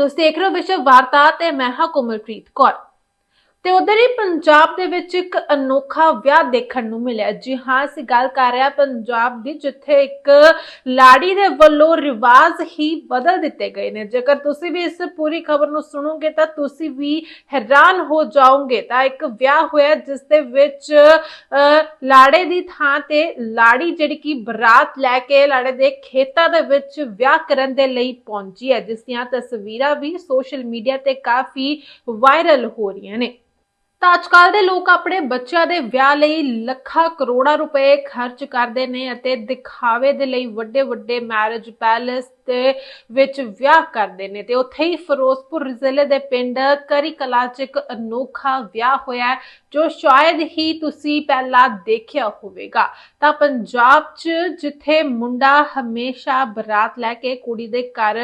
ਤੁਸੀਂ ਦੇਖ ਰਹੇ ਹੋ ਵਿਸ਼ਵ ਵਾਰਤਾ ਤੇ ਮੈਂ ਹਾਂ ਕੋਮਲਪ੍ਰੀਤ ਕੌਰ। ਤੇ ਉਧਰ ਹੀ ਪੰਜਾਬ ਦੇ ਵਿੱਚ ਇੱਕ ਅਨੋਖਾ ਵਿਆਹ ਦੇਖਣ ਨੂੰ ਮਿਲਿਆ। ਜੀ ਹਾਂ ਅਸੀਂ ਗੱਲ ਕਰ ਰਹੇ ਹਾਂ ਪੰਜਾਬ ਦੀ ਜਿੱਥੇ ਇੱਕ ਲਾੜੀ ਦੇ ਵੱਲੋਂ ਰਿਵਾਜ ਹੀ ਬਦਲ ਦਿੱਤੇ ਗਏ ਨੇ। ਜੇਕਰ ਤੁਸੀਂ ਵੀ ਇਸ ਪੂਰੀ ਖਬਰ ਨੂੰ ਸੁਣੋਗੇ ਤਾਂ ਤੁਸੀਂ ਵੀ ਹੈਰਾਨ ਹੋ ਜਾਓਗੇ। ਤਾਂ ਇੱਕ ਵਿਆਹ ਹੋਇਆ ਜਿਸ ਦੇ ਵਿੱਚ ਅਹ, ਲਾੜੇ ਦੀ ਥਾਂ ਤੇ ਲਾੜੀ ਜਿਹੜੀ ਕਿ ਬਰਾਤ ਲੈ ਕੇ ਲਾੜੇ ਦੇ ਖੇਤਾਂ ਦੇ ਵਿੱਚ ਵਿਆਹ ਕਰਨ ਦੇ ਲਈ ਪਹੁੰਚੀ ਹੈ ਜਿਸ ਦੀਆਂ ਤਸਵੀਰਾਂ ਵੀ ਸੋਸ਼ਲ ਮੀਡੀਆ ਤੇ ਕਾਫੀ ਵਾਇਰਲ ਹੋ ਰਹੀਆਂ ਨੇ। ਤਾਂ ਅੱਜਕੱਲ ਦੇ ਲੋਕ ਆਪਣੇ ਬੱਚਿਆਂ ਦੇ ਵਿਆਹ ਲਈ ਲੱਖਾਂ ਕਰੋੜਾਂ ਰੁਪਏ ਖਰਚ ਕਰਦੇ ਨੇ ਅਤੇ ਦਿਖਾਵੇ ਦੇ ਲਈ ਵੱਡੇ ਵੱਡੇ ਮੈਰਿਜ ਪੈਲੇਸ ਦੇ ਵਿੱਚ ਵਿਆਹ ਕਰਦੇ ਨੇ ਤੇ ਉੱਥੇ ਹੀ ਫਿਰੋਜ਼ਪੁਰ ਜ਼ਿਲ੍ਹੇ ਦੇ ਪਿੰਡ ਕਰੀ ਕਲਾ ਚ ਇੱਕ ਅਨੋਖਾ ਵਿਆਹ ਹੋਇਆ ਜੋ ਸ਼ਾਇਦ ਹੀ ਤੁਸੀਂ ਪਹਿਲਾਂ ਦੇਖਿਆ ਹੋਵੇਗਾ। ਤਾਂ ਪੰਜਾਬ 'ਚ ਜਿੱਥੇ ਮੁੰਡਾ ਹਮੇਸ਼ਾ ਬਰਾਤ ਲੈ ਕੇ ਕੁੜੀ ਦੇ ਘਰ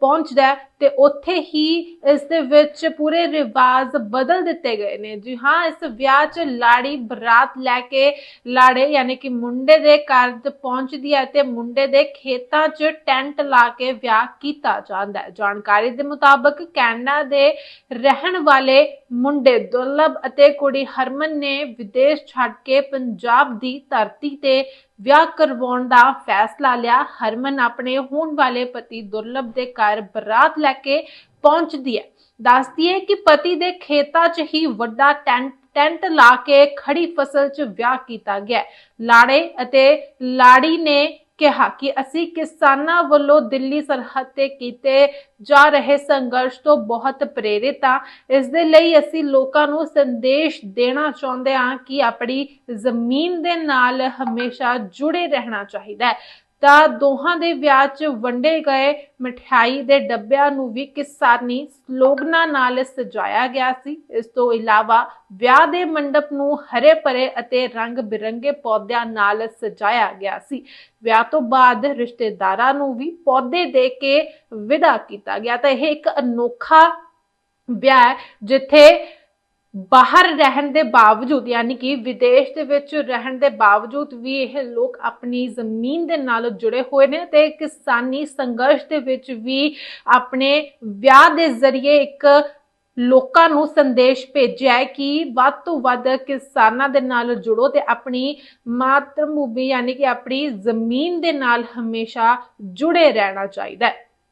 ਪਹੁੰਚਦਾ ਤੇ ਉੱਥੇ ਹੀ ਇਸ ਦੇ ਵਿੱਚ ਪੂਰੇ ਰਿਵਾਜ ਬਦਲ ਦਿੱਤੇ ਗਏ ਨੇ। ਜੀ ਹਾਂ, ਇਸ ਵਿਆਹ 'ਚ ਲਾੜੀ ਬਰਾਤ ਲੈ ਕੇ ਲਾੜੇ ਯਾਨੀ ਕਿ ਮੁੰਡੇ ਦੇ ਘਰ ਪਹੁੰਚਦੀ ਹੈ ਤੇ ਮੁੰਡੇ ਦੇ ਖੇਤਾਂ 'ਚ ਟੈਂਟ ਲਾ ਕੇ ਵਿਆਹ ਕੀਤਾ ਜਾਂਦਾ ਹੈ। ਜਾਣਕਾਰੀ ਦੇ ਮੁਤਾਬਕ ਕੈਨੇਡਾ ਦੇ ਰਹਿਣ ਵਾਲੇ ਮੁੰਡੇ ਦੁਰਲਭ ਅਤੇ ਕੁੜੀ ਹਰਮਨ ਨੇ ਵਿਦੇਸ਼ ਛੱਡ ਕੇ ਪੰਜਾਬ ਦੀ ਧਰਤੀ ਤੇ ਵਿਆਹ ਕਰਵਾਉਣ ਦਾ ਫੈਸਲਾ ਲਿਆ। ਹਰਮਨ ਆਪਣੇ ਹੋਣ ਵਾਲੇ ਪਤੀ ਦੁਰਲਭ ਦੇ ਘਰ ਬਰਾਤ ਲੈ ਕੇ ਪਹੁੰਚਦੀ ਹੈ। ਦੱਸਦੀ ਹੈ ਕਿ ਪਤੀ ਦੇ ਖੇਤਾਂ 'ਚ ਹੀ ਵੱਡਾ ਟੈਂਟ ਟੈਂਟ ਲਾ ਕੇ ਖੜੀ ਫਸਲ 'ਚ ਵਿਆਹ ਕੀਤਾ ਗਿਆ ਲਾੜੇ ਅਤੇ ਲਾੜੀ ਨੇ ਕਿਹਾ ਕਿ ਅਸੀਂ ਕਿਸਾਨਾਂ ਵੱਲੋਂ ਦਿੱਲੀ ਸਰਹੱਦ ਤੇ ਕੀਤੇ ਜਾ ਰਹੇ ਸੰਘਰਸ਼ ਤੋਂ ਬਹੁਤ ਪ੍ਰੇਰਿਤ ਹਾਂ। ਇਸ ਦੇ ਲਈ ਅਸੀਂ ਲੋਕਾਂ ਨੂੰ ਸੰਦੇਸ਼ ਦੇਣਾ ਚਾਹੁੰਦੇ ਹਾਂ ਕਿ ਆਪਣੀ ਜ਼ਮੀਨ ਦੇ ਨਾਲ ਹਮੇਸ਼ਾ ਜੁੜੇ ਰਹਿਣਾ ਚਾਹੀਦਾ ਹੈ। ਤਾਂ ਦੋਹਾਂ ਦੇ ਵਿਆਹ 'ਚ ਵੰਡੇ ਗਏ ਮਠਿਆਈ ਦੇ ਡੱਬਿਆਂ ਨੂੰ ਵੀ ਕਿਸਾਨੀ ਸਲੋਗਨਾਂ ਨਾਲ ਸਜਾਇਆ ਗਿਆ ਸੀ। ਇਸ ਤੋਂ ਇਲਾਵਾ ਵਿਆਹ ਦੇ ਮੰਡਪ ਨੂੰ ਹਰੇ ਭਰੇ ਅਤੇ ਰੰਗ ਬਿਰੰਗੇ ਪੌਦਿਆਂ ਨਾਲ ਸਜਾਇਆ ਗਿਆ ਸੀ। ਵਿਆਹ ਤੋਂ ਬਾਅਦ ਰਿਸ਼ਤੇਦਾਰਾਂ ਨੂੰ ਵੀ ਪੌਦੇ ਦੇ ਕੇ ਵਿਦਾ ਕੀਤਾ ਗਿਆ। ਤਾਂ ਇਹ ਇੱਕ ਅਨੋਖਾ ਵਿਆਹ ਹੈ, ਜਿੱਥੇ ਬਾਹਰ ਰਹਿਣ ਦੇ ਬਾਵਜੂਦ, ਯਾਨੀ ਕਿ ਵਿਦੇਸ਼ ਦੇ ਵਿੱਚ ਰਹਿਣ ਦੇ ਬਾਵਜੂਦ ਵੀ ਇਹ ਲੋਕ ਆਪਣੀ ਜ਼ਮੀਨ ਦੇ ਨਾਲ ਜੁੜੇ ਹੋਏ ਨੇ ਤੇ ਕਿਸਾਨੀ ਸੰਘਰਸ਼ ਦੇ ਵਿੱਚ ਵੀ ਆਪਣੇ ਵਿਆਹ ਦੇ ਜ਼ਰੀਏ ਇੱਕ ਲੋਕਾਂ ਨੂੰ ਸੰਦੇਸ਼ ਭੇਜਿਆ ਹੈ ਕਿ ਵੱਧ ਤੋਂ ਵੱਧ ਕਿਸਾਨਾਂ ਦੇ ਨਾਲ ਜੁੜੋ ਤੇ ਆਪਣੀ ਮਾਤਰ ਭੂਮੀ ਯਾਨੀ ਕਿ ਆਪਣੀ ਜ਼ਮੀਨ ਦੇ ਨਾਲ ਹਮੇਸ਼ਾ ਜੁੜੇ ਰਹਿਣਾ ਚਾਹੀਦਾ ਹੈ।